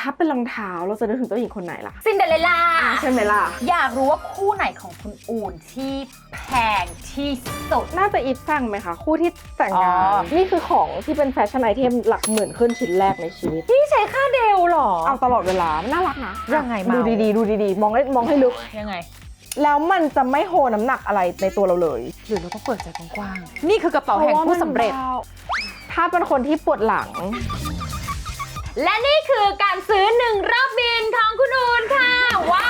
ถ้าเป็นรองเท้าเราจะนึกถึงเจ้าหญิงคนไหนล่ะซินเดอเรลล่าอะใช่ไหมล่ะ อยากรู้ว่าคู่ไหนของคุณอูนที่แพงที่สุด น่าจะอีฟสั่งไหมคะ คู่ที่แต่งงาอ๋น อ นี่คือของที่เป็นแฟชั่นไอเทมหลักหมื่นขึ้นชิ้นแรกในชีวิตพี่ใช้ค่าเดลเหรอ เอาตลอดเวลาน่ารักนะยังไงเมา ดูดีๆ ดูดีๆ มองให้มองให้ลึก ยังไง แล้วมันจะไม่โหน้ำหนักอะไรในตัวเราเลยหรือเราต้องเปิดใจกว้างๆนี่คือกระเป๋าแห่งผู้สำเร็จถ้าเป็นคนที่ปวดหลัง และนี่คือการซื้อหนึ่งรอบบินของคุณอูนค่ะ ว้า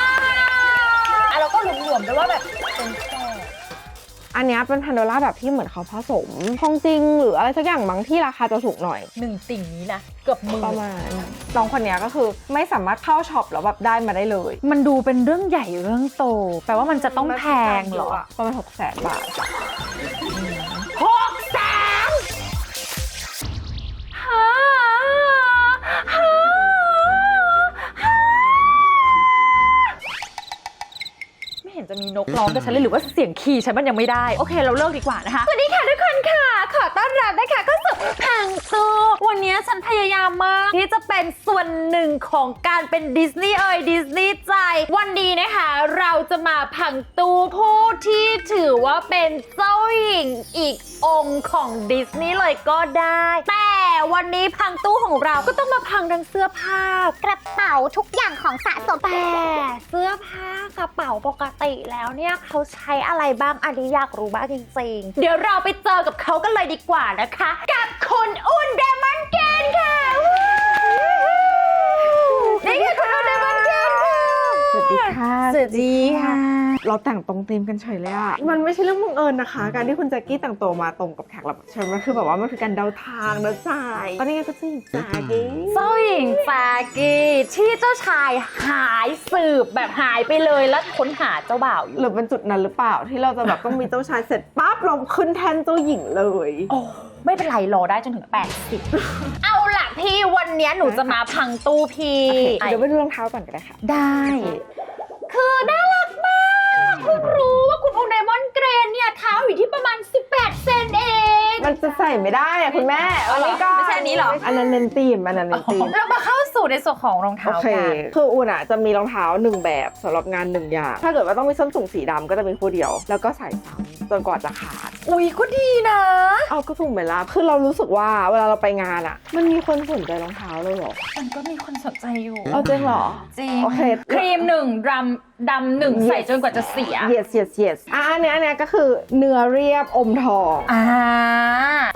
วอะเราก็หลวมๆด้วยว่าแบบเป็นแค่อันเนี้ยเป็นพันโดล่าแบบที่เหมือนเขาผสมทองจริงหรืออะไรสักอย่างมั้งที่ราคาจะถูกหน่อย หนึ่งสิ่งนี้นะ เกือบหมือประมาณน้องคนเนี้ยก็คือไม่สามารถเข้าช็อปแล้วแบบได้มาได้เลย มันดูเป็นเรื่องใหญ่เรื่องโต แปลว่ามันจะต้องแพงเหรอ ประมาณหกแสนบาท ร้องกับฉันเลยหรือว่าเสียงขี่ฉันมันยังไม่ได้โอเค เราเลิกดีกว่านะคะสวัสดีค่ะทุกคนค่ะ ขอต้อนรับนะคะเข้าสู่พังตูวันนี้ฉันพยายามมากที่จะเป็นส่วนหนึ่งของการเป็นดิสนีย์เอ่ยดิสนีย์ใจวันนี้นะคะ เราจะมาพังตูผู้ที่ถือว่าเป็นเจ้าหญิงอีก องค์ของดิสนีย์เลยก็ได้ แต่วันนี้พังตู้ของเราก็ต้องมาพังทั้งเสื้อผ้ากระเป๋าทุกอย่างของสะสมแต่เสื้อผ้ากระเป๋าปกติแล้วเนี่ยเขาใช้อะไรบ้างอันนี้อยากรู้บ้างจริงๆ เดี๋ยวเราไปเจอกับเขากันเลยดีกว่านะคะ กับคุณอุ่นเดมอนเกนค่ะนี่คือคุณอุ่นเดมอนเกนค่ะสวัสดีค่ะ สวัสดีค่ะ เราแต่งตรงธีมกันเฉยเลยอะมันไม่ใช่เรื่องบังเอิญนะคะ การที่คุณแจ็คกี้แต่งตัวมาตรงกับแขกรับเชิญมันคือแบบว่ามันคือการเดาทางนะจ่ายตอนนี้ก็จะหญิงแจ็คกี้เจ้าหญิงแจากกี้ที่เจ้าชายหายสืบแบบหายไปเลยแล้วค้นหาเจ้าบ่าวอยู่หรือเป็นจุดนั้นหรือเปล่าที่เราจะแบบต้องมีเจ้าชายเสร็จปั๊บเราขึ้นแทนเจ้าหญิงเลย โอ้ไม่เป็นไรรอได้จนถึง 80 เอาล่ะพี่วันเนี้ยหนูจะมาพังตู้พี่ เดี๋ยวไปดูรองเท้าก่อนก็ได้ค่ะ ได้ คือน่ารัก มาก เพิ่งรู้ว่าคุณอูไดมอนด์เกรนเนี่ยเท้าอยู่ที่ประมาณ 18 เซนเอง มันจะใส่ไม่ได้อะคุณแม่เอาเหรอนี้ก็ไม่ใช่อันนี้เหรอ อันนั้นเน้นตีมอันนั้นเน้นตีม เรามาเข้าสู่ในส่วนของรองโอเท้าเค กันคืออุ่นอะจะมีรองเท้าหนึ่งแบบสำหรับงานหนึ่งอย่าง ถ้าเกิดว่าต้องมีส้นสูงสีดำก็จะเป็นคู่เดียว แล้วก็ใส่ซ้ำจนกว่าจะขาด อุ๊ยก็ดีนะ เอาก็ถูกไหมล่ะคือเรารู้สึกว่าเวลาเราไปงานอะ มันมีคนสนใจรองเท้าเลยเหรอมันก็มีคนสนใจอยู่ เอาจริงเหรอ จริง โอเค ครีมหนึ่งดำดำหนึ่ง Yes ใส่จนกว่าจะเสีย yes yes yes อะอันเนี้ยอันเนี้ก็คือเนื้อเรียบอมทอง อ่า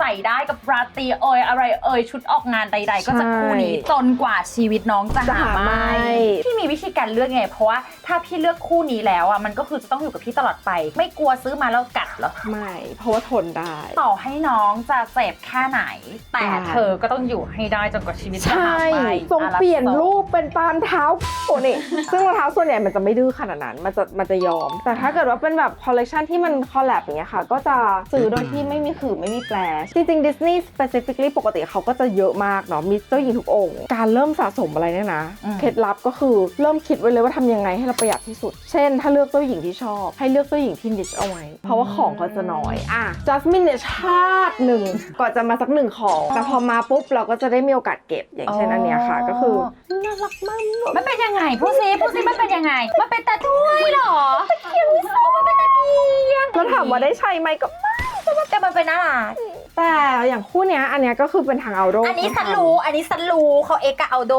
ส่ได้กับราตรีเอยอะไรเอยชุดออกงานใด ๆ ก็จะใช่คู่นี้จนกว่าชีวิตน้องจะจะหาหาไม่ไม่พี่มีวิธีการเลือกไง เพราะว่าถ้าพี่เลือกคู่นี้แล้วอะมันก็คือจะต้องอยู่กับพี่ตลอดไป ไม่กลัวซื้อมาแล้วกัดเหรอไม่ เพราะว่าทนได้ ต่อให้น้องจะเจ็บแค่ไหน แต่ใช่เธอก็ต้องอยู่ให้ได้จนกว่าชีวิตจะใช่หาไม่ทรงอะเปลี่ยนแล้วรูปเป็นตามเท้าโอ้นี่ซึ่งรองเท้าส่วนใหญ่มันจะไม่ดื้อขนาดนั้นมันจะมันจะยอม แต่ถ้าเกิดว่าเป็นแบบคอลเลกชันที่มันคอลแลบอย่างเงี้ยค่ะ ก็จะซื้อโดยที่ไม่มีขื่อไม่มีแปลจริงๆดิสนีย์ specifically ปกติเขาก็จะเยอะมากเนาะมีเจ้าหญิงทุกองค์ การเริ่มสะสมอะไรเนี่ยนะ เคล็ดลับก็คือเริ่มคิดไว้เลยว่าทำยังไงให้เราประหยัดที่สุด เช่น ถ้าเลือกเจ้าหญิงที่ชอบ ให้เลือกเจ้าหญิงที่นิชเอาไว้ เพราะว่าของเขาจะน้อย อะจัสมินเนี่ยชาติหนึ่งก่อนจะมาสักหนึ่งของ แต่พอมาปุ๊บเราก็จะได้มีโอกาสเก็บ อย่างเช่นอันเนี้ยค่ะ ก็คือน่ารักมากมันเป็นยังไงพูดซิพูดซิมันเป็นยังไง มันเป็นตะถ้วยเหรอตะเกียงวิโซมันเป็นตะเกียงแล้วถามว่าได้ใช้ไหมก็แต่มันเป็นน่ารัก แต่อย่างคู่เนี้ยอันเนี้ยก็คือเป็นทางเอาโดอันนี้ฉันรู้อันนี้ฉันรู้เขาเอกกับเอาโด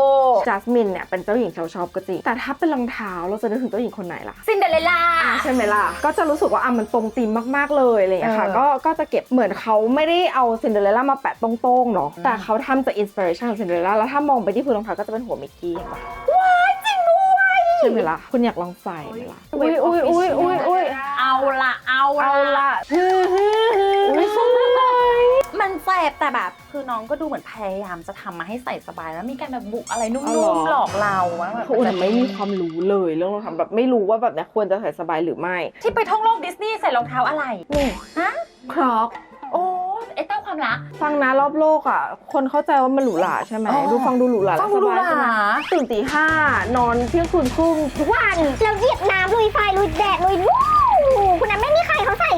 จัสมินเนี่ยเป็นเจ้าหญิงชาวชอบก็จริงแต่ถ้าเป็นรองเท้าเราจะนึกถึงเจ้าหญิงคนไหนล่ะซินเดอเรลล่าอะใช่ไหมล่ะก็จะรู้สึกว่าอะมันตรงธีมมากๆเลยอะไรอย่างเงี้ยค่ะเออก็ก็จะเก็บเหมือนเขาไม่ได้เอาซินเดอเรลล่ามาแปะตรงๆเนาะอืมแต่เขาทำจากอินสปิเรชันของซินเดอเรลล่าแล้วถ้ามองไปที่พื้นรองเท้าก็จะเป็นหัวมิกกี้เห็นปะ ใช่ไหมล่ะ คุณอยากลองใส่ไหมล่ะอุ้ยอุ้ยอุ้ยอุ้ยอุ้ยเอาละเอาเอาละฮือฮือฮืออุ้ยสวยมันแสบแต่แบบคือน้องก็ดูเหมือนพยายามจะทำมาให้ใส่สบายแล้วมีการแบบบุกอะไรนุ่มๆหลอกเราว่าแบบคืออุ่นไม่มีความรู้เลยเรื่องรองเท้าแบบไม่รู้ว่าแบบเนี้ยควรจะใส่สบายหรือไม่ ที่ไปท่องโลกดิสนีย์ใส่รองเท้าอะไรนี่ฮะครอกโอ้เอเต้า ความรัก ฟังนะรอบโลกอะ คนเข้าใจว่ามันหรูหราใช่ไหมอ๋อ ดูฟังดูหรูหราฟัและงสดูหรูบายใช่ไหมหราตื่นตีห้านอนเที่ยงคืนครึ่งทุกวันเราเหยียบน้ำลุยไฟลุยแดดลุยวู้คุณนั้น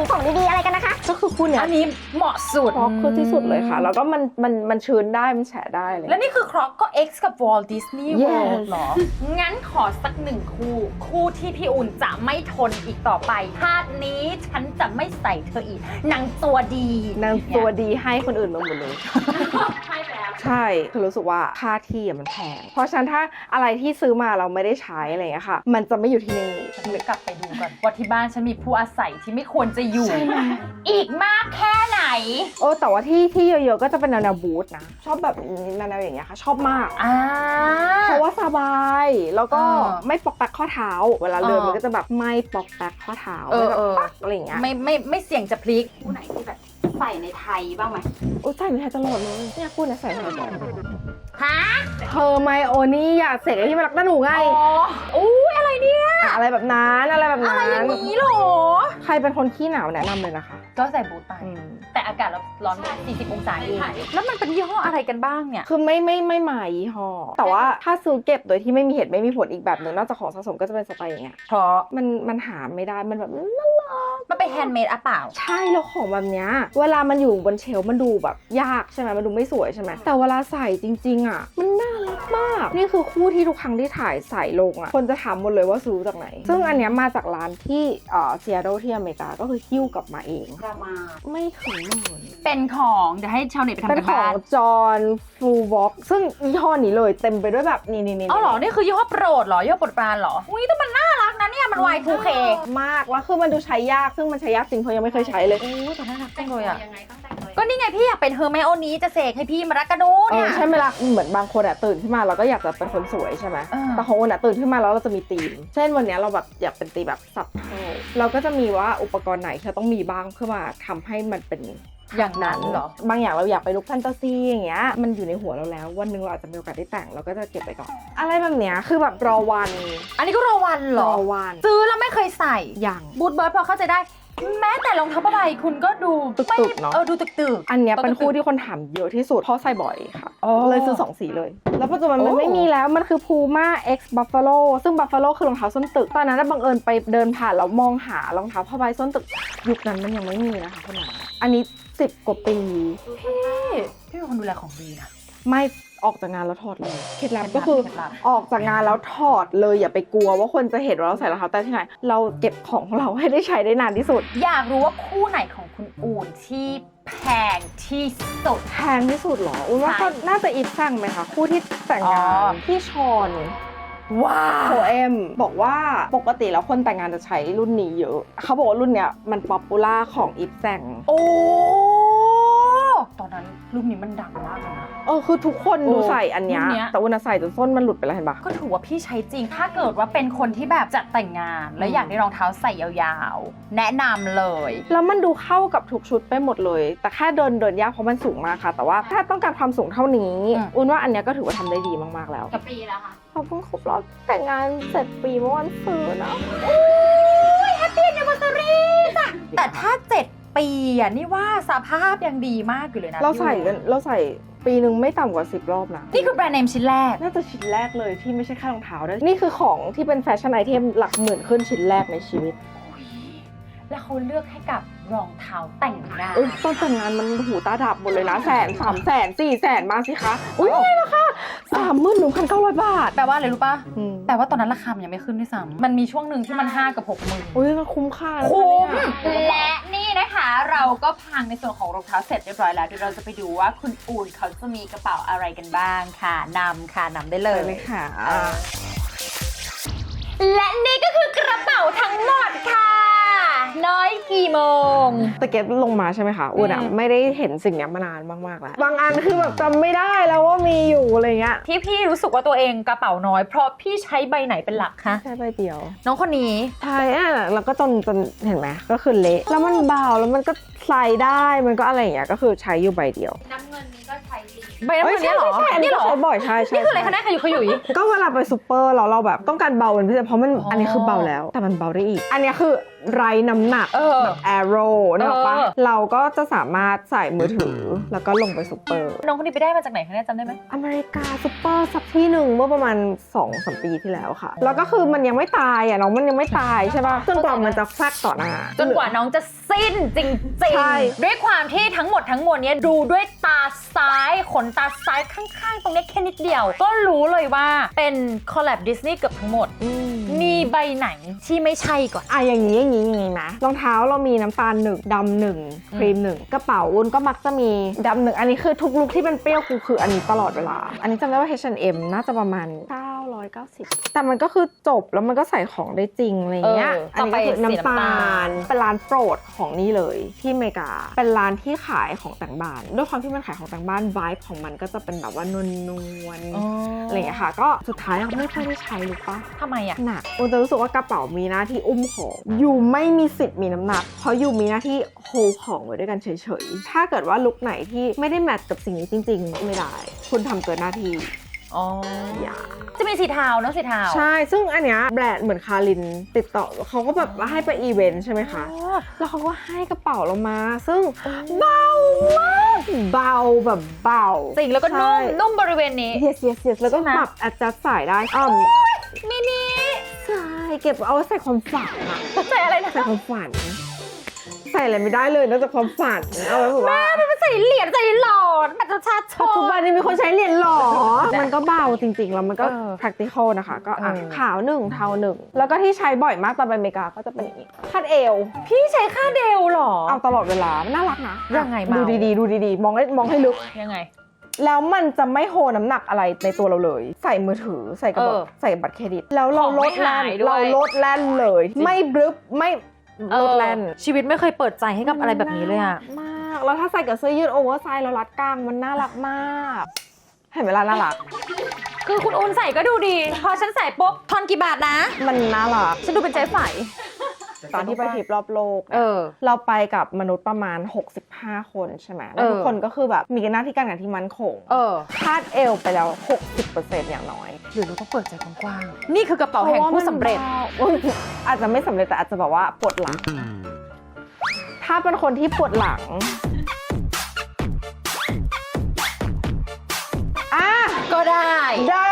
ไม่มีใครเขาใส่ของดีๆอะไรกันนะคะก็คือคู่เนี้ยอันนี้เหมาะสุด ครอกคือที่สุดเลยค่ะ แล้วก็มันมันมันชื้นได้มันแฉะได้เลย แล้วนี่คือครอกก็ X กับ Walt Disney World เหรอ งั้นขอสักหนึ่งคู่ คู่ที่พี่อุ่นจะไม่ทนอีกต่อไปชาตินี้ฉันจะไม่ใส่เธออีกนางตัวดีนางตัวดีให้คนอื่นมาหมดเลย ใช่แล้ว ใช่คือรู้สึกว่าค่าที่อะมันแพง เพราะฉะนั้นถ้าอะไรที่ซื้อมาเราไม่ได้ใช้อะไรอย่างเงี้ยค่ะ มันจะไม่อยู่ที่นี่ ฉันกลับไปดูก่อนว่าที่บ้านฉันมีผู้อาศัยที่ไม่ควรจะอยู่ใช่ไหมอีกมากแค่ไหน โอ้แต่ว่าที่ที่เยอะๆก็จะเป็นแนวๆบูธนะ ชอบแบบแนวๆอย่างเงี้ยค่ะ ชอบมาก อ่า เพราะว่าสบายแล้วก็เออไม่ปอกแปกข้อเท้า เวลาเดินเออมันก็จะแบบไม่ปอกแปกข้อเท้าเออไม่แบบเออ ปักอะไรอย่างเงี้ยไม่ไม่ไม่เสี่ยงจะพลิก คู่ไหนที่แบบใส่ในไทยบ้างไหมโอ้ใส่ไม่ใช่ตลอดเลยเนี่ยพูดนะใส่ไม่ได้ฮะเธอไมโอนี่อยากเสกไอ้ที่มันรักหน้าหนูไง อ๋ออุ้ย อะไรเนี่ยอะอะไรแบบนั้นอะไรแบบอะไรนั้อนย่างนี้เหรอ ใครเป็นคนขี้หนาวแนะนำเลยนะคะก็ใส่บูทไป อืมแต่อากาศเราร้อน40 องศาเอง แล้วมันเป็นยี่ห้ออะไรกันบ้างเนี่ย คือไม่ไม่ไม่หมายยี่ห้อแต่ว่าถ้าซื้อเก็บโดยที่ไม่มีเหตุไม่มีผลอีกแบบหนึ่งนอกจากของสะสมก็จะเป็นสไตล์อย่างเงี้ยเพราะมันมันหาไม่ได้มันแบบน่ารัก มันเป็นแฮนด์เมดอะเปล่า ใช่แล้วของแบบเนี้ยเวลามันอยู่บนเชลฟ์มันดูแบบยากใช่ไหมมันดูไม่สวยใช่ไหมแต่เวลาใส่จริง ๆ อะ มันน่ารักมาก นี่คือคู่ที่ทุกครั้งที่ถ่ายใส่ลงอะ คนจะถามหมดเลยว่าซื้อจากไหน ซึ่งอันเนี้ยมาจากร้านที่เอ่อซีแอตเทิลที่อเมริกาก็คือหิ้วกลับมาเองประมาณไม่ถึงหมื่นเป็นของเดี๋ยวให้ชาวเน็ตไปทำเป็นกันของบ้านจอห์นฟูวอกซึ่งยี่ห้อนี้เลยเต็มไปด้วยแบบนี่นี่นี่อ๋อเหรอ นี่คือยี่ห้อโปรดเหรอยี่ห้อโปรดปรานเหรอ อุ้ยแต่มันน่ารักนะเนี่ย มัน Y2K มากแล้วคือมันดูใช้ยากซึ่งมันใช้ยากจริงเพราะยังไม่เคยใช้เลย โอ้แต่น่ารักจังเลยอะ ก็นี่ไงพี่อยากเป็นเฮอร์ไมโอนี้จะเสกให้พี่มารักกะโนเอเนี่อยใช่ไหมล่ะเหมือนบางคนอะตื่นขึ้นมาเราก็อยากจะเป็นคนสวยใช่ไหมเออ แต่ของคนอะตื่นขึ้นมาแล้วเราจะมีธีม เช่นวันเนี้ยเราแบบอยากเป็นธีมแบบสับเทาเราก็จะมีว่าอุปกรณ์ไหนที่เราต้องมีบ้างเพื่อมาทำให้มันเป็นอย่างนั้นเหรอ บางอย่างเราอยากไปลุกแฟนตาซีอย่างเงี้ยมันอยู่ในหัวเราแล้ว วันหนึ่งเราอาจจะมีโอกาสได้แต่งเราก็จะเก็บไปก่อน อะไรแบบเนี้ยคือแบบรอวันอันนี้ก็รอวันเหรรออวันซื้อแล้วไม่เคยใส่ อย่าง บูทเบิร์ดพอเข้าใจได้ แม้แต่รองเท้าผ้าใบคุณก็ดูตึกๆไม่เนอะ เออดูตึกตึก อันเนี้ยก็เป็นคือคู่ที่คนถามเยอะที่สุดเพราะใส่บ่อยค่ะ อ๋อเลยซื้อ 2 สีเลย แล้วปัจจุบันมันโอ้ ไม่มีแล้วมันคือ Puma X Buffalo ซึ่ง Buffalo คือรองเท้าส้นตึก ตอนนั้นนะบังเอิญไปเดินผ่านแล้วมองหารองเท้าผ้าใบส้นตึก ยุคนั้นมันยังไม่มีนะคะคุณหนาอันนี้ 10 กว่าปี พี่เป็นคนดูแลของดีนะ ไม่ ออกจากงานแล้วถอดเลยเคล็ดลับเคล็ดลับก็คือเคล็ดลับออกจากงานแล้วถอดเลยอย่าไปกลัวว่าคนจะเห็นว่าเราใส่รองเท้าแต่ที่ไหน เราเก็บของของเราให้ได้ใช้ได้นานที่สุด อยากรู้ว่าคู่ไหนของคุณอูนที่แพงที่สุด แพงที่สุดเหรออุ้ยว่าใช่ก็น่าจะอีฟสั่งไหมคะคู่ที่แต่งงาอ๋อนที่ชอนว้าโคเอ็มบอกว่าปกติแล้วคนแต่งงานจะใช้รุ่นนี้เยอะ เขาบอกว่ารุ่นเนี้ยมันป๊อปปูล่าของอีฟแซงโอ้ ตอนนั้นรูปนี้มันดังมากเลยนะ เออคือทุกคนโอ้ดูใส่อันเนี้ย รุ่นเนี้ย แต่วันนะใส่จนส้นมันหลุดไปแล้วเห็นปะ ก็ถือว่าพี่ใช้จริง ถ้าเกิดว่าเป็นคนที่แบบจะแต่งงาน แล้วอืมอยากได้รองเท้าใส่ยาวๆ แนะนำเลย แล้วมันดูเข้ากับทุกชุดไปหมดเลย แต่แค่เดินเดินยากเพราะมันสูงมากค่ะ แต่ว่าถ้าต้องการความสูงเท่านี้อืม อุ้นว่าอันเนี้ยก็ถือว่าทำได้ดีมากๆแล้วกับปีแล้วค่ะเราเพิ่งครบรอบแต่งงานเสร็จปีเมื่อวันศุกร์นะแฮปปี้นิว r ซ a รีจ้ะแต่ถ้า7 ปีอะนี่ว่าสภาพยังดีมากอยู่เลยนะเราใส่พี่กันเราใส่ปีหนึ่งไม่ต่ำกว่า 10 รอบนะนี่คือแบรนด์เนมชิ้นแรก น่าจะชิ้นแรกเลยที่ไม่ใช่แค่รองเท้าด้วยนี่คือของที่เป็นแฟชั่นไอเทมหลักหมื่นขึ้นชิ้นแรกในชีวิต แล้วเขาเลือกให้กับ รองเท้าแต่งงานเอ้ยตอนแต่งงานมันหูตาดับหมดเลยนะแสนสามแสนสี่แสนมาสิคะ อุ้ยนี่ราคาสามหมื่นหนึ่งพันเก้าร้อยบาทแปลว่าอะไรรู้ปะอืมแปลว่าตอนนั้นราคามันยังไม่ขึ้นด้วยซ้ำมันมีช่วงหนึ่งที่มัน 5 กับ6หมื่น อุ้ยก็คุ้มค่าแล้วคุ้ม เนี่ย และนี่นะคะเราก็พังในส่วนของรองเท้าเสร็จเรียบร้อยแล้วเดี๋ยวเราจะไปดูว่าคุณอูนเขาจะมีกระเป๋าอะไรกันบ้างค่ะนำค่ะนำได้เลไปยเลยค่ะ และนี่ก็คือกระเป๋าทั้งหมดค่ะ น้อยกี่โมง ตะเก็ตลงมาใช่ไหมคะอุ้นอะอืม ไม่ได้เห็นสิ่งเนี้ยมานานมากๆแล้ว บางอันคือแบบจำไม่ได้แล้วว่ามีอยู่อะไรเงี้ยที่พี่รู้สึกว่าตัวเองกระเป๋าน้อย เพราะพี่ใช้ใบไหนเป็นหลักคะแค่ใบเดียวน้องคนนี้ ใช่อะแล้วก็จนจนเห็นไหมก็คือเละแล้วมันเบาแล้วมันก็ใส่ได้มันก็อะไรอย่างเงี้ยก็คือใช้อยู่ใบเดียวน้ำเงินนี้ก็ใช้จริงใบน้ำเอ้ยมันเนี้ยเหรอใช่ใช่อันนี้เหรก็อใช้บ่อยใช่ใช่นี่คืออะไรใช่คะเนี่ยขยุยขยุย ก็เวลาไปซูเปอร์เราเราแบบต้องการเบาเป็นพิเศษเพราะมันอ๋ออั อันนี้คือเบาแล้ว แต่มันเบาได้อีก อันเนี้ยคือ ไรน้ำหนักเออแบบแอโร่นึกออกปะเออ เราก็จะสามารถใส่มือถือ แล้วก็ลงไปซูเปอร์ น้องคนนี้ไปได้มาจากไหนคะเนี่ยจำได้ไหม อเมริกาซูเปอร์สักที่หนึ่งเมื่อประมาณ2อสปีที่แล้วค่ะ แล้วก็คือมันยังไม่ตายอะน้องมันยังไม่ตายใช่ปะจนกว่ามันจะแฟกต่อหน้า จนกว่าน้องจะสิ้นจริงใช่ ๆ ด้วยความที่ทั้งหมดทั้งมวลเนี้ยดูด้วยตาซ้ายขนตาซ้ายข้างๆ ตรงเนี้ยแค่นิดเดียว ก็รู้เลยว่าเป็นคอลแลบดิสนีย์เกือบทั้งหมด อืมมีใบไหนที่ไม่ใช่ก่อน อะอย่างนี้อย่างนี้อย่างนี้นะรองเท้าเรามีน้ำตาลหนึ่งดำหนึ่งครีมหนึ่งกระเป๋าอุ้นก็มักจะมีดำหนึ่งอันนี้คือทุกลุคที่เป็นเปรี้ยวคือคืออันนี้ตลอดเวลา อันนี้จำได้ว่า H&M น่าจะประมาณ 990แต่มันก็คือจบแล้วมันก็ใส่ของได้จริงอะไรอย่างเงี้ย เอออันนี้ก็คือต่อไปสีน้ำตาน้ำตาล ล เป็นร้านโปรดของนี่เลยที่อเมริกา เป็นร้านที่ขายของแต่งบ้าน ด้วยความที่มันขายของแต่งบ้านวายของมันก็จะเป็นแบบว่านวลนวลๆอะไรอย่างเงี้ยค่ะ ก็สุดท้ายเราไม่ค่อยได้ใช้หรือปะ ทำไมอะ หนักอุนจะรู้สึกว่ากระเป๋ามีหน้าที่อุ้มของยูไม่มีสิทธิ์มีน้ำหนัก เพราะยูมีหน้าที่โฮลของไว้ด้วยกันเฉยๆ ถ้าเกิดว่าลุคไหนที่ไม่ได้แมทกับสิ่งนี้จริง ๆ ไม่ได้ คุณทำเกินหน้าที่ อ๋ออย่าจะมีสีเทาเนอะสีเทาใช่ ซึ่งอันเนี้ยแบรนด์เหมือนคารินติดต่อเขาก็แบบว่าให้ไปอีเวนต์ใช่ไหมคะอ๋อแล้วเขาก็ให้กระเป๋าเรามา ซึ่งเบามากเบาแบบเบาจริงแล้วก็นุ่มใช่นุ่มบริเวณนี้ yes yes yes แล้วก็ใช่ไหมปรับ adjust ใส่ได้อ่อมมินิใช่เก็บเอาไว้ใส่ความฝันอะใส่อะไรนะใส่ความฝัน ใส่อะไรไม่ได้เลยนอกจากความฝันเอาไว้แบบว่า มันใส่เหรียญใส่หลอดบัตรประชาชปัจจุนบันนี้มีคนใช้เหรียญหรอ มันก็เบาจริงๆ แล้วมันก็ เออ practical นะคะ ก็อะเออ ขาวหนึ่งเทาหนึ่ง แล้วก็ที่ใช้บ่อยมากตอนไปอเมริกาก็จะเป็นอย่างนี้คาดเอว พี่ใช้ค่าเดลเหรอ เอาตลอดเวลา น่ารักนะยังไงเมา ดูดีๆ ดูดีๆ มองให้มองให้ลึก ยังไง แล้วมันจะไม่โหน้ำหนักอะไรในตัวเราเลย ใส่มือถือใส่กระบอกเออใส่บัตรเครดิต แล้วเราของลไม่ดแล่นหายด้วย เราลดแล่นเลย ไม่บลึบไม่ ลดแล่นเออชีวิตไม่เคยเปิดใจให้กับอะไรแบบนี้เลยอะมากแล้วถ้าใส่กับเสื้อยืดโอเวอร์ไซส์แล้วรัดกลางมันน่ารักมาก เห็นเวลาน่ารัก คือคุณอุ่นใส่ก็ดูดี พอฉันใส่ปุ๊บทอนกี่บาทนะ มันน่ารักฉันดูเป็นใจใส ตอนที่ไปทริปรอบโลกเออ เราไปกับมนุษย์ประมาณ 65 คนใช่ไหมแล้วทุกเออคนก็คือแบบมีหน้าที่การงานที่มั่นคงเออคาดเอวไปแล้ว 60%อย่างน้อยหรือเราต้องเปิดใจกว้างๆนี่คือกระเป๋าแห่งผู้สำเร็จพาะว่ามันเบาอุ๊ยอาจจะไม่สำเร็จแต่อาจจะแบบว่าปวดหลัง ถ้าเป็นคนที่ปวดหลังอะก็ได้ได้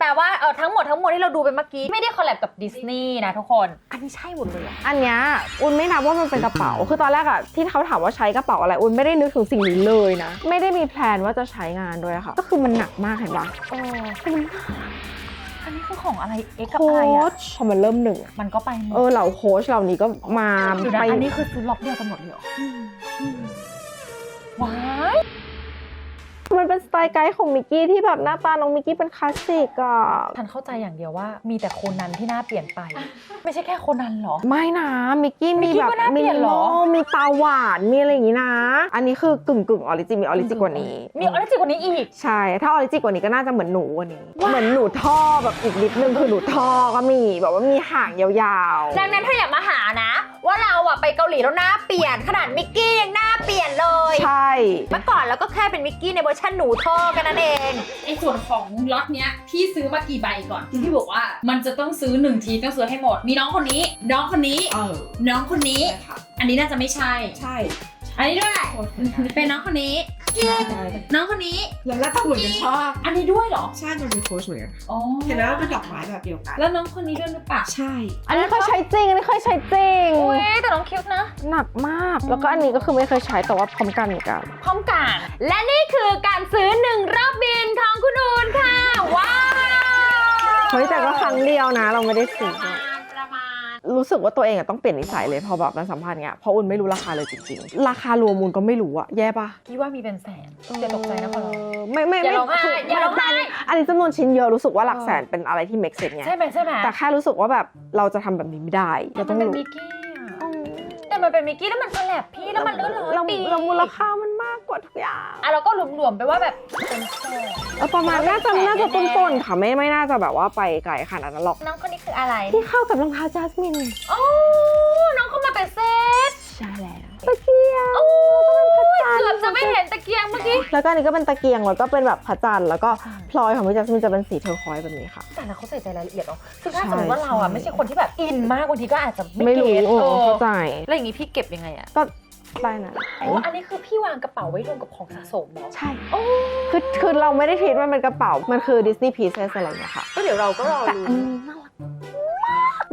แต่ว่าเออทั้งหมดทั้งมวลที่เราดูไปเมื่อกี้ ไม่ได้คอลแลบกับดิสนีย์นะทุกคน อันนี้ใช่หมดเลยอะอันเนี้ยอุ่นไม่นับว่ามันเป็นกระเป๋า คือตอนแรกอะที่เขาถามว่าใช้กระเป๋าอะไรอุ่นไม่ได้นึกถึงสิ่งนี้เลยนะ ไม่ได้มีแพลนว่าจะใช้งานด้วยค่ะ ก็คือมันหนักมากเห็นปะเอออันนี้คือของอะไรเอ็กกับโค้อะไรอะชพอมันเริ่มหนึ่งอะมันก็ไปหมดเออเหล่าโค้ชเหล่านี้ก็มาดูนะไป อันนี้คือซื้อล็อกเดียวกันหมดเลยเหรออว้าย มันเป็นสไตล์ไกด์ของมิกกี้ที่แบบหน้าตาน้องมิกกี้เป็นคลาสสิกอะฉันเข้าใจอย่างเดียวว่ามีแต่โคนันที่หน้าเปลี่ยนไป ไม่ใช่แค่โคนันเหรอ ไม่นะมิกกี้มิมีกกี้แบบก็น่าเปลี่ยนเหรอโมีตาหวานมีอะไรอย่างงี้นะ อันนี้คือกึ่งกึ่งออริจินมีออริจิกว่านี้ มีอะไรจิกว่านี้อีก ใช่ ถ้าออริจิกว่านี้ก็น่าจะเหมือนหนูกว่านี้ เหมือนหนูท่อแบบอีกนิดนึงคือหนูท่อก็มีแบบว่ามีห่างยาวๆดังนั้นถ้าอยากมาหานะ ว่าเราอะไปเกาหลีแล้วหน้าเปลี่ยนขนาดมิกกี้ยังหน้าเปลี่ยนเลย ใช่ เมื่อก่อนเราก็แค่เป็นมิกกี้ในเวอร์ชันหนูท่อกันนั่นเอง ไอ้ส่วนของล็อตเนี้ยพี่ซื้อมากี่ใบก่อนที่พี่บอกว่ามันจะต้องซื้อหนึ่งทีต้องซื้อให้หมด มีน้องคนนี้ น้องคนนี้ เออน้องคนนี้ ใช่ค่ะอันนี้น่าจะไม่ใช่ ใช่อันนี้ด้วยโค้ชเหมือนกันเป็นน้องคนนี้ ใช่ใช่น้องคนนี้ แล้วหน้าตาเหมือนกันพ่ออันนี้ด้วยเหรอ ใช่มันเป็นโค้ชเหมือนกันอ๋อเห็นไหมว่าเป็นดอกไม้แบบเดียวกัน แล้วน้องคนนี้ด้วยหรือเปล่าใช่ อันนี้เคยใช้จริง อันนี้เคยใช้จริง อุ้ยแต่น้องคิวนะ หนักมาก แล้วก็อันนี้ก็คือไม่เคยใช้แต่ว่าพร้อมกันเหมือนกันพร้อมกัน และนี่คือการซื้อหนึ่งรอบบินของคุณอูนค่ะ ว้าว เฮ้ยแต่ก็ครั้งเดียวนะ เราไม่ได้ซื้อป ระมาณรู้สึกว่าตัวเองอะต้องเปลี่ยนนิสัยเลยพอแบบมาสัมภาษณ์เงี้ยเพราะอุ่นไม่รู้ราคาเลยจริงๆ ราคารวมมูลก็ไม่รู้อะแย่ปะพี่ว่ามีเป็นแสนจะตกใจนะพอเราเออไม่ไม่อย่าร้องไห้คือย่าร้องไห้อันนี้จำนวนชิ้นเยอะรู้สึกว่าหลักแสนเป็นอะไรที่ make sense ไงใช่ไหมใช่ไหมแต่แค่รู้สึกว่าแบบเราจะทำแบบนี้ไม่ได้แต่เรามัต้นองเป็นรู้มิกกี้อะแต่มันเป็นมิกกี้แล้วมันคอลแลบพี่แล้วมันเลื่อนร้อยเราปีเรามูลค่ามันมา กกว่าทุกอย่างอะเราก็รวมๆไปว่าแบบเป็นแสนเออประมาณน่าจะแสนน่าจะแน่ๆต้นๆค่ะไม่ไม่น่าจะแบบว่าไปไกลขนาดนั้นหรอกน้องคนนี้คืออะไรที่เข้ากับรองเท้าจัสมินโอ้น้องเข้ามาเป็นเซตใช่แล้วตะเกียบโอ้ยสอบจะไม่เห็นตะเกียงเมื่อกี้แล้วก็อันนี้ก็เป็นตะเกียงแล้วก็เป็นแบบพระจันทร์แล้วก็พลอยของพี่จัสมินจะเป็นสีเทอร์คอยส์แบบนี้ค่ะแต่ละเขาใส่ใจรายละเอียดเนาะซึ่งถ้าใช่สมมติว่าเราอะใช่ไม่ใช่คนที่แบบอินมากบางทีก็อาจจะไม่ไม่รู้เก็ตโอ้เออเข้าใจแล้วอย่างนี้พี่เก็บยังไงอะก็ ได้นะอ๋ออันนี้คือพี่วางกระเป๋าไว้รวมกับของสะสมเหรอใช่คือคือเราไม่ได้ทีมันเป็นกระเป๋า มันคือดิสนีย์พีซอะไรอย่างเงี้ยค่ะ ก็เดี๋ยวเราก็รอแต่ดูอันนี้น่ารัก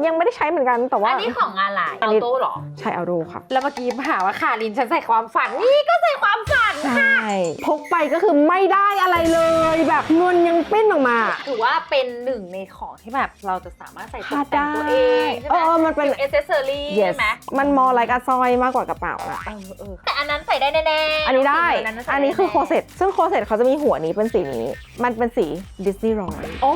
ยังไม่ได้ใช่เหมือนกันแต่ว่าอันนี้ของอะไรอันเอานี้ โต้เหรอ ใช่อาโรค่ะ แล้วเมื่อกี้หาว่าคารินฉันใส่ความฝันนี่ก็ใส่ความฝัน ใช่พกไปก็คือไม่ได้อะไรเลย แบบเงินยังปิ้นออกมาถือว่าเป็นหนึ่งในของที่แบบเราจะสามารถใส่ตค่ะกแต่งตัวเองใช่ไหมเออมันเป็น เอเซอรี่ใช่ yes ไหมมันมอลายกระซอยมากกว่ากระเป๋าอะเออเออแต่อันนั้นใส่ได้แน่ๆอันนี้ได้อันนั้นใส่อันนี้คือโคได้แเซ็ตซึ่งโคเซ็ตเขาจะมีหัวนี้เป็นสีนี้ มันเป็นสีดิสนีย์ร้อย โอ้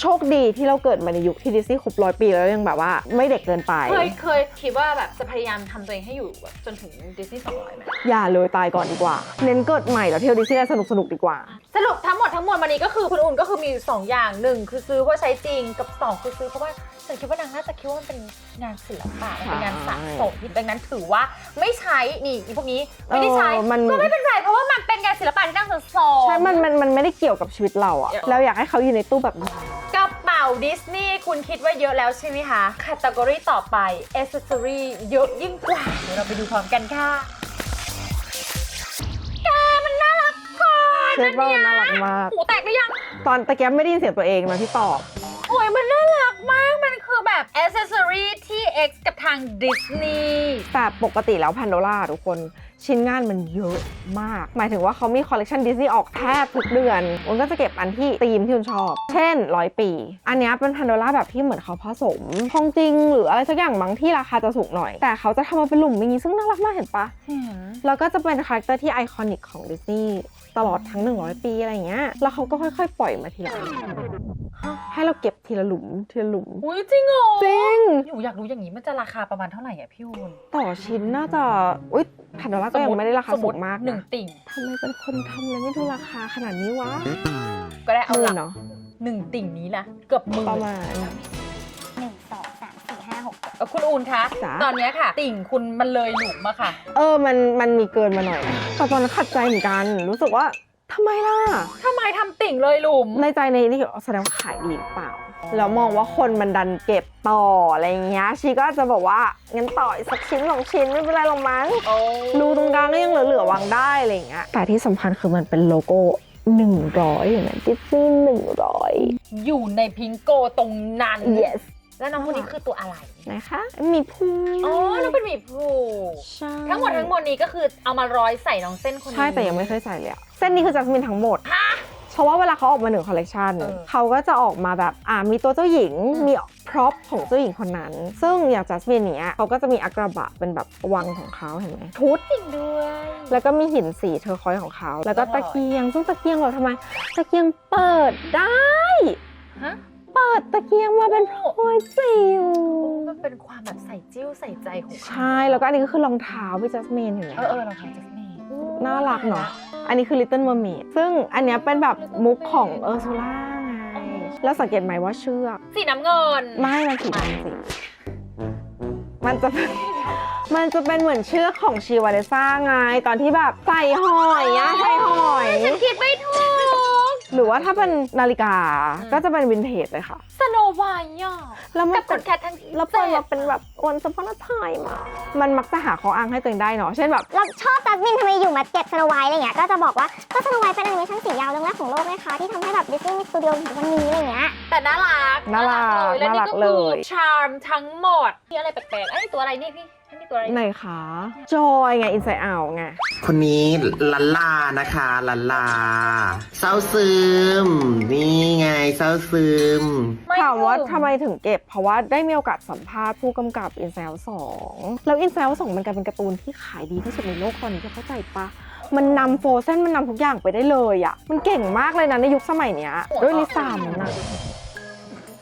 โชคดีที่เราเกิดมาในยุคที่ดิสนีย์ครบร้อยปีแล้วยังแบบว่าไม่เด็กเกินไป เคยเคยคิดว่าแบบจะพยายามทำตัวเองให้อยู่แบบจนถึงดิสนีย์สองร้อยไหมอย่าเลยตายก่อนดีกว่า เน้นเกิดใหม่แล้วเที่ยวดิสนีย์สนุกสนุกๆดีกว่า สรุปทั้งหมดทั้งมวลวันนี้ก็คือคุณอุ่นก็คือมีอยู่สองอย่างหนึ่งคือซื้อเพราะใช้จริงกับสองคือซื้อเพราะว่า ฉันคิดว่านางน่าจะคิดว่ามันเป็นงานศิลปะมันเป็นงานสะสมดังนั้นถือว่าไม่ใช้นี่อีพวกนี้ไม่ได้ใช้เออมัน ก็ไม่เป็นไรเพราะว่ามันเป็นงานศิลปะที่นั่งสะสม ใช่มันมันมันไม่ได้เกี่ยวกับชีวิตเราอะเออเราอยากให้เขาอยู่ในตู้แบบนี้ กระเป๋าดิสนีย์คุณคิดว่าเยอะแล้วใช่ไหมคะแคตตากรีต่อไปอ c เซสซอรี่เยอะยิ่งกว่า เดี๋ยวเราไปดูพร้อมกันค่ะแกมันน่ารักก่อนเชื่อว่ามันน่ารักมาก หูแตกหรือยัง ตอนตะแกรมไม่ได้ยินเสียงตัวเองนะที่ตอบ โอ้ยมันน่ารักมากมันคือ แบบอ c เซสซอรี่ที่ X กับทางดิสนีย์แต่ปกติแล้วพันดอลลาร์ทุกคนชิ้นงานมันเยอะมาก หมายถึงว่าเขามีคอลเลกชันดิสนีย์ออกแทบทุกเดือนมันก็จะเก็บอันที่ธีมที่คุณชอบ เช่นร้อยปี อันเนี้ยเป็นพันดอลลาร์แบบที่เหมือนเขาผสมทองจริง หรืออะไรสักอย่างบางที่ราคาจะสูงหน่อย แต่เขาจะทำมาเป็นหลุมอย่างนี้ซึ่งน่ารักมากเห็นปะแล้วก็จะเป็นคาแรคเตอร์ที่ไอคอนิกของดิสนีย์ ตลอดทั้ง 100 ปีอะไรอย่างเงี้ย แล้วเขาก็ค่อยๆ ปล่อยมาทีละอันให้เราเก็บทีละหลุมทีละหลุม อุ้ยจริงเหรอจริง หนูอยากรู้อย่างนี้มันจะราคาประมาณเท่าไหร่อะพี่อูนต่อชิ้นน่าจะ อุ้ยพันดอลลาร์ก็ยังไม่ได้ราคาสูงมากหนึ่งนะติ่งทำไมเป็นคนทำเลยไม่ดูราคาขนาดนี้วะ ก็ได้เอาหมื่หลันกเนาะหนึ่งติ่งนี้นะเกือบหมื่นประมาณหนึ่งสองสามสี่ห้าหก เออคุณอูนคะ จ๊ะ ตอนเนี้ยค่ะ ติ่งคุณมันเลยหลุมอะค่ะ เออ มัน มันมีเกินมาหน่อยนะแต่ตอนนั้นขัดใจเหมือนกัน รู้สึกว่าทำไมล่ะ ทำไมทำติ่งเลยหลุม ในใจในนี่แสดงว่าขายดีหรือเปล่า แล้วมองว่าคนมันดันเก็บต่ออะไรอย่างเงี้ย ชีก็จะบอกว่างั้นต่ออีกสักชิ้นสองชิ้นไม่เป็นไรหรอกมั้ง โอ้รูตรงกลางก็ยังเหลือๆวางได้อะไรอย่างเงี้ย แต่ที่สำคัญคือมันเป็นโลโก้ 100อย่างนั้นดิสนีย์หนึ่งร้อยอยู่ในพิงโกตรงนั้น yes แล้วน้องคนนี้คือตัวอะไรนะคะมีพูอ๋อน้องเป็นหมีพลูใช่ทั้งหมดทั้งมวลนี้ก็คือเอามาร้อยใส่น้องเส้นคนนี้ใช่แต่ยังไม่เคยใส่เลยอะเส้นนี้คือจัสมินทั้งหมดเพราะว่าเวลาเขาออกมาหนึ่งคอลเลกชันเออเขาก็จะออกมาแบบอ่ามีตัวเจ้าหญิงอืมมีพร็อพของเจ้าหญิงคนนั้น ซึ่งอย่างจัสมินเนี้ยเขาก็จะมีอักระบะเป็นแบบวังของเขาเห็นไหมชุดจริงด้วย แล้วก็มีหินสีเทอร์คอยส์ของเขา แล้วก็ต้องรอตะเกียงซึ่งตะเกียงเราทำไม ตะเกียงเปิดได้ฮะเปิดตะเกียงมาเป็นพลอยจิ๋วมันเป็นความแบบใส่จิ้วใส่ใจของเขาใช่แล้วก็อันนี้ก็คือรองเท้าพี่จัสมินเห็นไหมเออเออเราทำจัสมินน่ารักเนาะอันนี้คือ Little Mermaid ซึ่งอันเนี้ยเป็นแบบมุกของเออร์ซูล่าไงแล้วสังเกตไหมว่าเชือกสีน้ำเงิน ไม่มันสีดำสิมันจะเป็นมันจะเป็นเหมือนเชือกของชีวาเดซ่าไง ตอนที่แบบใส่หอยอะใส่หอยฉันคิดไม่ถูก หรือว่าถ้าเป็นนาฬิกาอืมก็จะเป็นวินเทจเลยค่ะ สโนไวท์อะแล้วมักันบกดแคททั้งแล้วเปิดมาเป็นแบบวันสปอนไทม์อะมันมักจะหาข้ออ้างให้ตัวเองได้เนาะเช่นแบบเราชอบจัสมินทำไมอยู่มาเก็บสโนไวท์อะไรเงี้ยก็จะบอกว่าก็สโนไวท์เป็นแอนิเมชั่นสียาวเรื่องแรกของโลกนะคะที่ทำให้แบบดิสนีย์มีสตูดิโอถึงวันนี้อะไรเงี้ยแต่น่ารักน่ารักและน่ารันี่กก็เลคือยชาร์มทั้งหมดนี่อะไรแปลกๆไอ้ยตัวอะไรนี่พี่นี่ ตัวอะไรไหนคะจอยไงอินไซด์เอาไงคนนี้ลันลานะคะลันลาเศร้าซึม นี่ไงเศร้าซึมไม่ถามว่าถึงทำไมถึงเก็บ เพราะว่าได้มีโอกาสสัมภาษณ์ผู้กำกับอินเซลสองแล้วอินเซลสองมันกลายเป็นการ์ตูนที่ขายดีที่สุดในโลกตอนนี้จะเข้าใจปะมันนำโฟร์เซนมันนำทุกอย่างไปได้เลยอะมันเก่งมากเลยนะในยุคสมัยเนี้ยด้วยลิซ่านะ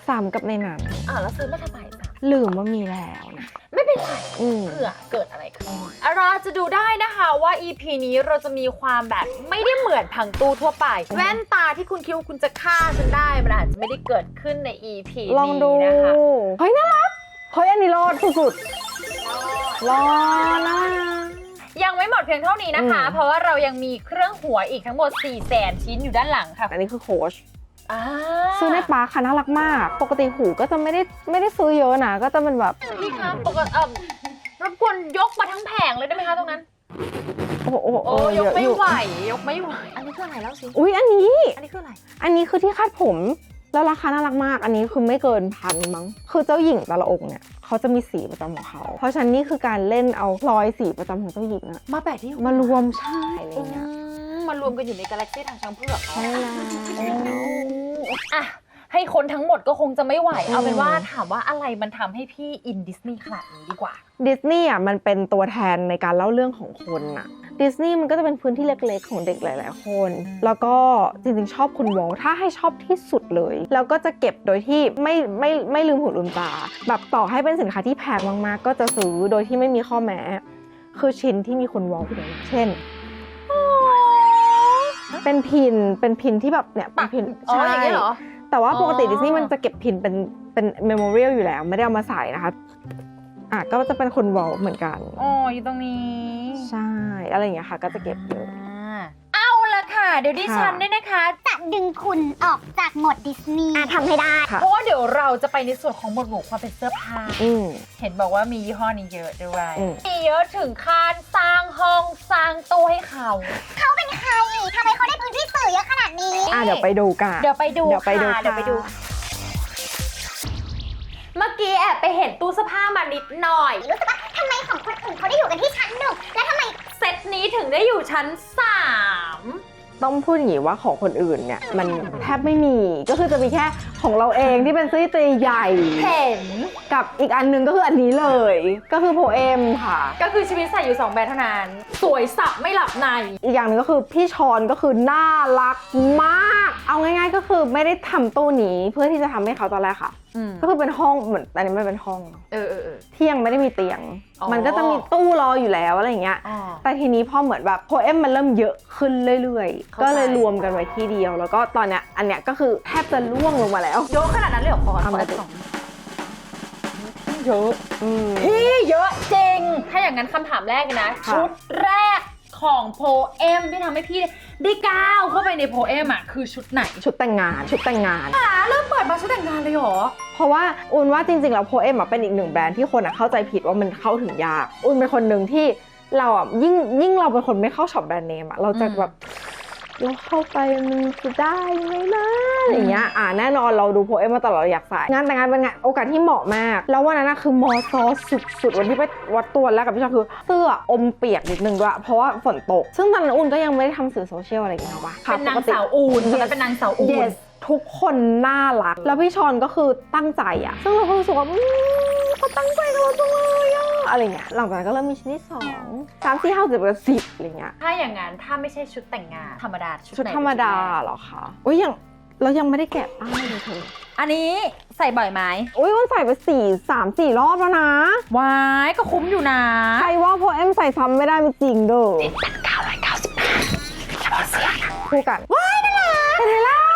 สามกับในหนังอ่าแล้วซื้อมาทำไมจ๊ะ ลืมว่ามีแล้วนะ ไม่เป็นไรอืม เผื่อเกิดอะไรขึ้นอะเราจะดูได้นะคะว่า EP นี้เราจะมีความแบบไม่ได้เหมือนพังตู้ทั่วไป แว่นตาที่คุณคิดว่าคุณจะฆ่าฉันได้ มันอาจจะไม่ได้เกิดขึ้นใน EP ลองดู นี้นะคะเฮ้ยน่ารัก เฮ้ยอันนี้รอดสุดๆรอดนะ ยังไม่ไม่หมดเพียงเท่านี้นะคะ อืม เพราะว่าเรายังมีเครื่องหัวอีกทั้งหมด4 0 0แสนชิ้นอยู่ด้านหลังค่ะ อันนี้คือโค้ชอ่า ซื้อในปาร์คค่ะน่ารักมาก ปกติหูก็จะไม่ได้ไม่ได้ซื้อเยอะนะก็จะเป็นแบบพี่คะปกติเอ่อรบกวนยกมาทั้งแผงเลยได้ไหมคะตรงนั้น โอ้โหโอ้โหโอ้เยยกอะไม่อยู่ไหว ยกไม่ไหว อันนี้คืออะไรแล้วสิอุ้ยอันนี้ อันนี้คืออะไร อันนี้คือที่คาดผม แล้วราคาน่ารักมาก อันนี้คือไม่เกินพันมั้ง คือเจ้าหญิงแต่ละองค์เนี่ยเขาจะมีสีประจำของเขา เพราะฉะนั้นนี่คือการเล่นเอาพลอยสีประจำของเจ้าหญิงอะมาแปะที่หัวมารวมใช่อะไรอืเงี้ย มมารวมกันอยู่ในกาแล็กซี่ทางช้างเผือกเนอะใช่แล้วอะให้คนทั้งหมดก็คงจะไม่ไหวอืมเอาเป็นว่าถามว่าอะไรมันทำให้พี่อินดิสนีย์ขนาดนี้ดีกว่า ดิสนีย์อะมันเป็นตัวแทนในการเล่าเรื่องของคนอะดิสนีย์มันก็จะเป็นพื้นที่เล็กๆ ของเด็กหลาย ๆ คน แล้วก็จริงๆชอบคุณวอลถ้าให้ชอบที่สุดเลย แล้วก็จะเก็บโดยที่ไม่ไม่ไม่ลืมหูลืมตา แบบต่อให้เป็นสินค้าที่แพงมากๆ ก็จะซื้อโดยที่ไม่มีข้อแม้ คือชิ้นที่มีคุณวอลอยู่ในนั้นเช่น เป็นพินเป็นพินที่แบบเนี่ยเป็นพินอ๋ออย่างนี้เหรอ แต่ว่าปกติอ๋อดิสนีย์มันจะเก็บพินเป็นเป็นเมมโมเรียลอยู่แล้ว ไม่ได้เอามาใส่นะคะอะก็จะเป็นคนวอลเหมือนกันอ๋ออยู่ตรงนี้ ใช่ อะไรอย่างเงี้ยค่ะ ก็จะเก็บเยอะ อ่าเอาละค่ะ เดี๋ยวดิฉันค่ะเนี่ยนะคะจะดึงคุณออกจากโหมดดิสนีย์อะทำให้ได้ ค่ะ เพราะว่าเดี๋ยวเราจะไปในส่วนของหมวดหมู่ความเป็นเสื้อผ้า อืม เห็นบอกว่ามียี่ห้อนี้เยอะด้วยอืม มีเยอะถึงขั้นสร้างห้องสร้างตู้ให้เขา เขาเป็นใครทำไมเขาได้พื้นที่สื่อเยอะขนาดนี้ อะเดี๋ยวไปดูกัน เดี๋ยวไปดูเดี๋ยวไปดูค่ะเดี๋ยวไปดูค่ะเมื่อกี้แอบไปเห็นตู้เสื้อผ้ามานิดหน่อย รู้สึกว่าทำไมของคนอื่นเขาได้อยู่กันที่ชั้นหนึ่งและทำไมเซตนี้ถึงได้อยู่ชั้น ต้องพูดอย่างนี้ว่าของคนอื่นเนี่ย มันแทบไม่มีก็คือจะมีแค่ของเราเองที่เป็นเสื้อตัวใหญ่3เห็น กับอีกอันหนึงก็คืออันนี้เลย ก็คือโพเอมค่ะ ก็คือชีวิตใส่อยู่2แบรนด์เท่านั้น สวยสับไม่หลับใน อีกอย่างหนึ่งก็คือพี่ชอนก็คือน่ารักมาก เอาง่าย ๆ ก็คือไม่ได้ทำตู้นี้เพื่อที่จะทำให้เขาตอนแรกค่ะ อืม ก็คือเป็นห้องเหมือนอันนี้ไม่เป็นห้อง เออเออเออ ที่ยังไม่ได้มีเตียงอ๋อมันก็จะมีตู้รออยู่แล้วอะไรอย่างเงี้ยอ๋อแต่ทีนี้พอเหมือนแบบโพเอมมันเริ่มเยอะขึ้นเรื่อยๆเข้าใจก็เลยรวมกันไว้ที่เดียว แล้วก็ตอนเนี้ยอันเนี้ยก็คือแทบจะล่วงลงมาแล้วเยอะขนาดนั้นเลยเหรอขอขอทำไมขอสองเยอะอืมพี่เยอะจริง ถ้าอย่างนั้นคำถามแรกเลยนะค่ะชุดแรก ของโพเอมที่ทำให้พี่ได้ก้าวเข้าไปในโพเอมอะคือชุดไหนชุดแต่งงานชุดแต่งงานอ่าเริ่มเปิดมาชุดแต่งงานเลยเหรอ เพราะว่าอุ่นว่าจริงๆแล้วโพเอมเป็นอีกหนึ่งแบรนด์ที่คนอะเข้าใจผิดว่ามันเข้าถึงยาก อุ่นเป็นคนหนึ่งที่เราอะยิ่งยิ่งเราเป็นคนไม่เข้าช็อปแบรนด์เนมอะเราจะอืมแบบ เราเข้าไปมันจะได้ไหมนะอะไรอย่างเงี้ยอ่าแน่นอนเราดูโพเอมมาตลอดเราอยากใส่งานแต่งงานเป็นงานโอกาสที่เหมาะมาก แล้ววันนั้นนะคือมอซอสุดๆวันที่ไปวัดตัวแรกกับพี่ชอบคือเสื้ออมเปียกนิดนึงด้วยเพราะว่าฝนตก ซึ่งตอนนั้นอุ่นก็ยังไม่ได้ทำสื่อโซเชียลอะไรอย่างเงี้ยหรอกปะเป็นนางปกติสาวอูนตอนนั้นเป็นนางสาวอูน yes ทุกคนน่ารัก แล้วพี่ชอนก็คือตั้งใจอะซึ่งเราก็รู้สึกว่าอืมเขาตั้งใจกับเราจังเลยอะอะไรเงี้ยหลังจากนั้นก็เริ่มมีชิ้นที่สองสามสี่ห้าหกเจ็ดแปดสิบอะไรเงี้ยถ้าอย่างนั้นถ้าไม่ใช่ชุดแต่งงานธรรมดาชุดไหนธรรมดาเป็นชุแกเหรอคะอุ้ยยังเรายังไม่ได้แกะป้ายเลยเธออันนี้ใส่บ่อยไหมอุ้ยมันใส่ไปสี่สามสี่รอบแล้วนะวายก็คุ้มอยู่นะ ใครว่าพอเอ็มใส่ซ้ำไม่ได้ไม่จริงเด้อคู่กันว้ายน่ารักเป็นไงล่ะ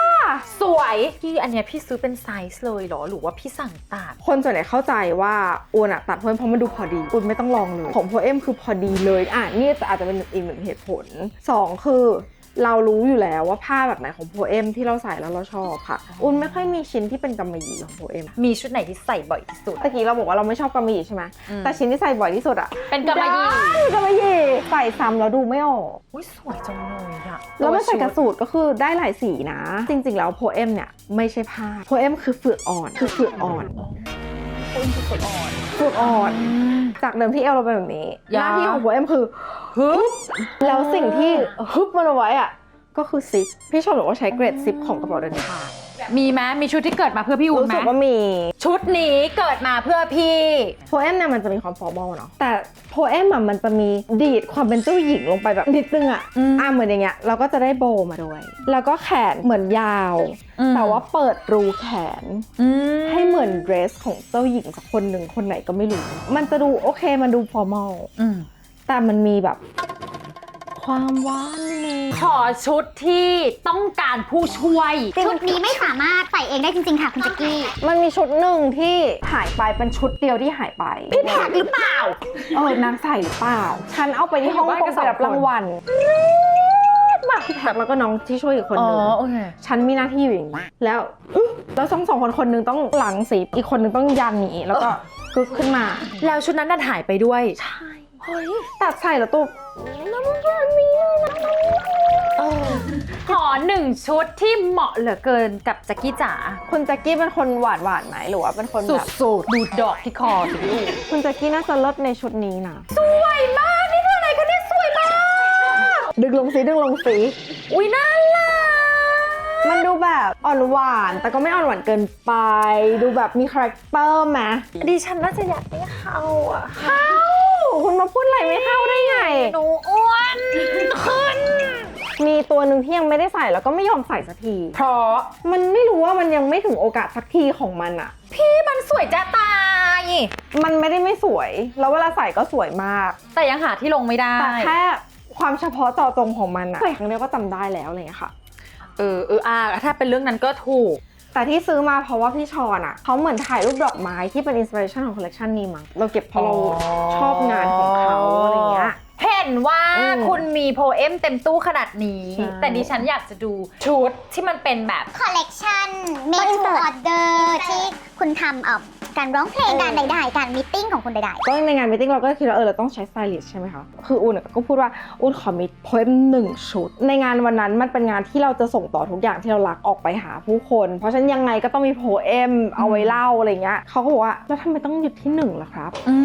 สวยพี่อันเนี้ยพี่ซื้อเป็นไซส์เลยเหรอหรือว่าพี่สั่งตัดคนส่วนใหญ่เข้าใจว่าอูนอะตัดโพเอมเพราะมันดูพอดีอูนไม่ต้องลองเลย ของโพเอมคือพอดีเลยอะนี่อาจจะเป็นอีกหนึ่งเหตุผลสองคือ เรารู้อยู่แล้วว่าผ้าแบบไหนของโพเอมที่เราใส่แล้วเราชอบค่ะอูนไม่ค่อยมีชิ้นที่เป็นกำมะหยี่ของโพเอมมีชุดไหนที่ใส่บ่อยที่สุดตะกี้เราบอกว่าเราไม่ชอบกำมะหยี่ใช่ไหมอืมแต่ชิ้นที่ใส่บ่อยที่สุดอะเป็นกำมะหยี่ได้กำมะหยี่ใส่ซ้ำแล้วดูไม่ออกอุ้ยสวยจังเลยอะแล้วมันใส่กระสุดสูตรก็คือได้หลายสีนะ จริง ๆ แล้วโพเอมเนี่ยไม่ใช่ผ้าโพเอมคือเฟือกอ่อนคือเฟือกอ่อน คุณคือสุดอ่อนเฟือกอ่อน จากเดิมที่เอลเราเป็นแบบนี้ หยา น้าที่ของโพเอมคือฮึบแล้วสิ่งที่ฮึบมันเอาไว้อะก็คือซิป พี่ชอบบอกว่าใช้เกรดซิปของกระเป๋าเดินทาง มีไหมมีชุดที่เกิดมาเพื่อพี่อูนรู้ไหมสึกว่ามีชุดนี้เกิดมาเพื่อพี่ โพเอมเนี่ยมันจะมีความฟอร์มอลเนาะแต่โพเอมอะมันจะมีดีดความเป็นเจ้าหญิงลงไปแบบนิดนึงอะอืม อะเหมือนอย่างเงี้ยเราก็จะได้โบว์มาด้วย แล้วก็แขนเหมือนยาวอืมแต่ว่าเปิดรูแขน อืให้เหมือนเดรสของเจ้าหญิงสักคนหนึ่งคนไหนก็ไม่รู้ มันจะดูโอเคมันดูฟอร์มอล อืมแต่มันมีแบบ คความหวานนิดนึงขอชุดที่ต้องการผู้ช่วย ชุดนี้ไม่สามารถใส่เองได้จริง ๆ ค่ะคุณแจ็กกี้ มันมีชุดหนึ่งที่หายไปเป็นชุดเดียวที่หายไปพี่แพกหรือเปล่า เออนางใส่หรือเปล่า ฉันเอาไปที่ห้องอยู่บ้านกกังนไปรับสองคนรางวัลมากพี่แพกแล้วก็น้องที่ช่วยอีกคนอ๋อนึงโอเคฉันมีหน้าที่อยู่อย่างนี้แล้วอื้อแล้วสองสองคนคนหนึงต้องหลังสีอีกคนหนึงต้องยันหนีแล้วก็กึกขึ้นมา แล้วชุดนั้นดันหายไปด้วยตัดใส่แล้วตัว ขอหนึ่งชุดที่เหมาะเหลือเกินกับแจ็กกี้จ๋าคุณแจ็คกี้เป็นคนหวานหวานๆไหมหรือว่าเป็นคนแบบสุดๆดูดอกที่คอสิลูกคุณแจ็คกี้น่าจะเลิศในชุดนี้นะสวยมาก นี่คืออะไรคะเนี่ยสวยมาก ดึงลงสีดึงลงสีอุ้ยน่ารักมันดูแบบอ่อนหวาน แต่ก็ไม่อ่อนหวานเกินไป ดูแบบมีคาแรคเตอร์ไหมดิฉันน่าจะอยากได้เขาอะเข้าคุณมาพู ตัวหนึ่งที่ยังไม่ได้ใส่แล้วก็ไม่ยอมใส่สักที เพราะมันไม่รู้ว่ามันยังไม่ถึงโอกาสสักทีของมันอะพี่มันสวยจะตาย มันไม่ได้ไม่สวย แล้วเวลาใส่ก็สวยมาก แต่ยังหาที่ลงไม่ได้แต่แค่ความเฉพาะเจาะจงของมันอะใส่ครั้งเดียวก็จำได้แล้วอะไรอย่างเงี้ยค่ะ เออเอออ่าถ้าเป็นเรื่องนั้นก็ถูกแต่ที่ซื้อมาเพราะว่าพี่ชอนอะเขาเหมือนถ่ายรูปดอกไม้ที่เป็นอินสปิเรชันของคอลเลกชันนี้มั้งเราเก็บเพราะเราอ๋อชอบงานของเขาอะไรอย่างเงี้ย เห็นว่าอืมคุณมีโพเอมเต็มตู้ขนาดนี้ ใช่ แต่ดิฉันอยากจะดูชุดที่มันเป็นแบบ คอลเลกชัน made to order ที่คุณทำเอ่อการร้องเพลงการใดๆการมิทติ้งของคุณใดก็ในงานมิทติ้งเราก็คิดว่าเออเราต้องใช้สไตลิสต์ใช่ไหมคะคืออุ่นก็พูดว่าอุ่นขอมีโพเอมหนึ่งชุด ในงานวันนั้นมันเป็นงานที่เราจะส่งต่อทุกอย่างที่เรารักออกไปหาผู้คน เพราะฉะนั้นยังไงก็ต้องมีโพเอมเอาไว้เล่าอะไรเงี้ยเขาก็บอกว่าแล้วทำไมต้องหยุดที่หนึ่งล่ะครับอื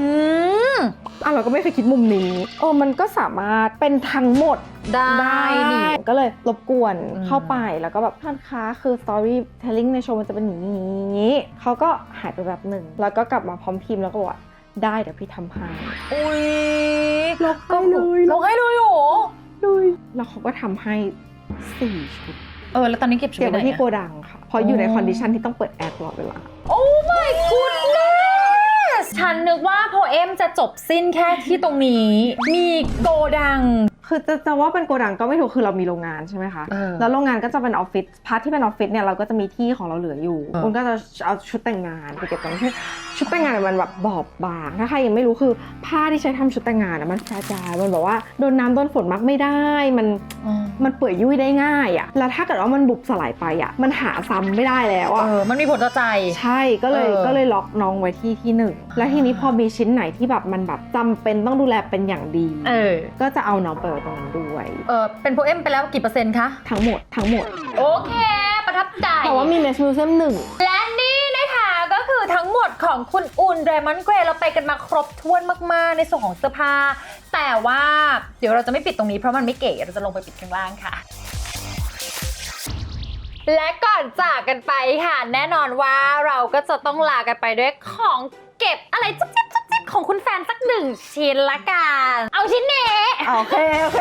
มอะเราก็ไม่เคยคิดมุมนี้เออมันก็สามารถเป็นทั้งหมดได้นี่ ก็เลยรบกวนอืม เข้าไปแล้วก็แบบท่านคะคือ storytelling ในโชว์มันจะเป็นอย่างนี้ เขาก็หายไปแบบหนึ่ง แล้วก็กลับมาพร้อมพิมพ์แล้วก็บอกว่าได้เดี๋ยวพี่ทำให้อุ้ยลบให้เลยลงให้เลยเหรอเลยแล้วเขาก็ทำให้สี่ชุด เออ แล้วตอนนี้เก็บชุดเก็บไว้ไว้ไหนที่โกอะ ดังค่ะ เพราะอยู่ในอ๋อ คอนดิชันที่ต้องเปิดแอร์ตลอดเวลา โอ้ my goodness ฉันนึกว่าโพเอมจะจบสิ้นแค่ที่ตรงนี้ มีโกดังคือจะจะว่าเป็นโกดังก็ไม่ถูกคือเรามีโรงงานใช่ไหมคะเออแล้วโรงงานก็จะเป็นออฟฟิศพาร์ทที่เป็นออฟฟิศเนี่ยเราก็จะมีที่ของเราเหลืออยู่เออคุณก็จะเอาชุดแต่งงานไปเก็บตรงที่ชุดแต่งงานมันแบบบอบบางถ้าใครยังไม่รู้คือผ้าที่ใช้ทำชุดแต่งงานอะมันแฟร์จายมันแบบว่าโดนน้ำโดนฝนมักไม่ได้มันมันเปื่อยยุ่ยได้ง่ายอะแล้วถ้าเกิดว่ามันบุบสลายไปอะมันหาซ้ำไม่ได้แล้วอะเออมันมีผลต่อใจ ใช่ก็เลยเออก็เลยล็อกน้องไว้ที่ที่หนึ่งและทีนี้พอมีชิ้นไหนที่แบบมันแบบจำเป็นต้องดูแลเป็นอย่างดีเออก็จะเอาน้องไปไว้ตรงนั้นด้วย เออเป็นโพเอมไปแล้วกี่เปอร์เซ็นต์คะทั้งหมดทั้งหมด โอเค ประทับใจ แต่ว่ามีเมสมิวเซียมหนึ่ง และนี่นะคะก็คือทั้งหมดของคุณอุ่นเรมอนเกรเราไปกันมาครบถ้วนมาก ๆ ในส่วนของเสื้อผ้า แต่ว่าเดี๋ยวเราจะไม่ปิดตรงนี้เพราะมันไม่เก๋เราจะลงไปปิดข้างล่างค่ะและก่อนจากกันไปค่ะ แน่นอนว่าเราก็จะต้องลากันไปด้วยของเก็บอะไรจุ๊บจิ๊บจุ๊บจิ๊บ ของคุณแฟนสักหนึ่งชิ้นละกัน เอาชิ้นนี้โอเค โอเค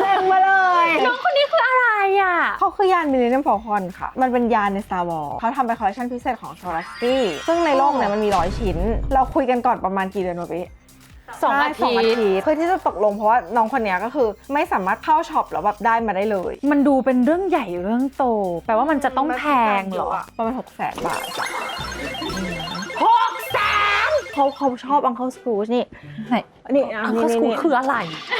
เล็งมาเลย น้องคนนี้คืออะไรอะ เขาคือยานมิลเลนเนียมฟอลคอนค่ะ มันเป็นยานใน Star Wars เขาทำเป็นคอลเลคชันพิเศษของ s w a r o v s k y ซึ่งในโลกเนี่ยมันมีร้อยชิ้น เราคุยกันก่อนประมาณกี่เดือนวะพี่สองอาใช่สองทิอาตย์ทิตย์เพื่อที่จะตกลงเพราะว่าน้องคนเนี้ยก็คือไม่สามารถเข้าช็อปแล้วแบบได้มาได้เลย มันดูเป็นเรื่องใหญ่เรื่องโต แปลว่ามันจะต้องแพงเหรอ ประมาณ6 0 0 0 0 0บาทค่ะหกแสน เขาเขาชอบ Uncle Scrooge นี่ไหนนี่อังนี่เคิลสนี่กูนี่คืออะไร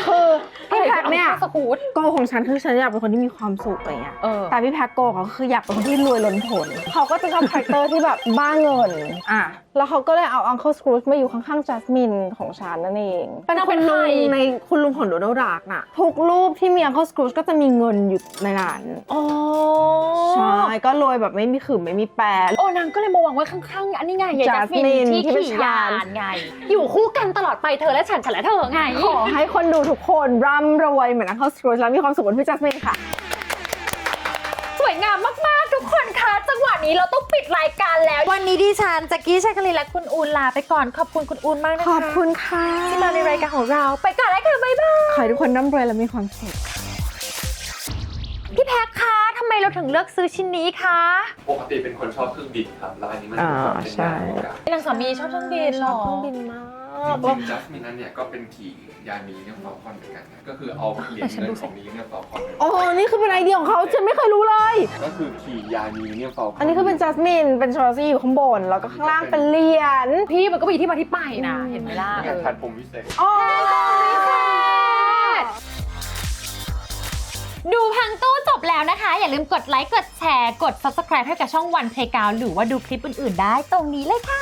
คือพี่แพทเนี่ยสกูตโกของฉันคือฉันอยากเป็นคนที่มีความสุขอะไรเงี้ยเออแต่พี่แพ็กโกเขาคืออยากเป็นคนที่รวยล้นผลเขาก็จะชอบคาแรคเตอร์ที่แบบบ้าเงินอะแล้วเขาก็เลยเอา Uncle Scrooge มาอยู่ข้างๆจัสมินของฉันนั่นเองเป็นนางคุเป็ณนลุใครงในคุณลุงของโดนัลด์ดักน่ะทุกรูปที่มี Uncle Scrooge ก็จะมีเงินอยู่ในนั้นอ๋อใช่ก็รวยแบบไม่มีขืมไม่มีแปรโอ้นางก็เลยมาวางไว้ข้างๆอันนี้ไงยายจัสมิน Jasmine ที่ที่เป็นขี่ชายานนไงอยู่คู่กันตลอดไปเธอและฉันฉันและเธอไง ขอให้คนดูทุกคนร่ำรวยเหมือน Uncle Scrooge แล้วมีความสุขเหมือนพี่จัสมินค่ะ สวยงามมากๆ ทุกคนคะจังหวะนี้เราต้องปิดรายการแล้ว วันนี้ดิฉันแจ็กกี้ชาคลีและคุณอูนลาไปก่อนขอบคุณคุณอูนมากนะคะขอบคุณค่ะที่มาในรายการของเรา ไปก่อนแล้วค่ะบ๊ายบายขอให้ทุกคนร่ำรวยและมีความสุขพี่แพ็คคะทำไมเราถึงเลือกซื้อชิ้นนี้คะปกติเป็นคนชอบเครื่องบินครับแล้วอันนี้มันอ่าเป็นแบบเป็นใช่งานของการ นางสามีชอบเครื่องบินเหรอ ชอบเครื่องบินมากาก จริงๆจัสมินนั้นเนี่ยก็เป็นขี่ยานีเนี่ยฟอลคอนเหมือนกันนะก็คือเอาเหรียญเงินของนี้เนี่ยฟอลคอนอ๋อนี่คือเป็นไอเดียของเขาฉันไม่เคยรู้เลย ก็คือขี่ยานีเนี่ยฟอลคอนอันนี้คือเป็นจัสมินเป็นชอร์ซี่อยู่ข้างบน แล้วก็ข้างล่างเป็นเหรียญพี่มันก็มีที่มาที่ไปนะเห็นไหมล่ะงานทันผมวิเศษอ๋อดูพังตู้จบแล้วนะคะ อย่าลืมกดไลค์กดแชร์กด subscribe ให้กับช่องวันเพลกาวหรือว่าดูคลิปอื่นๆ ได้ตรงนี้เลยค่ะ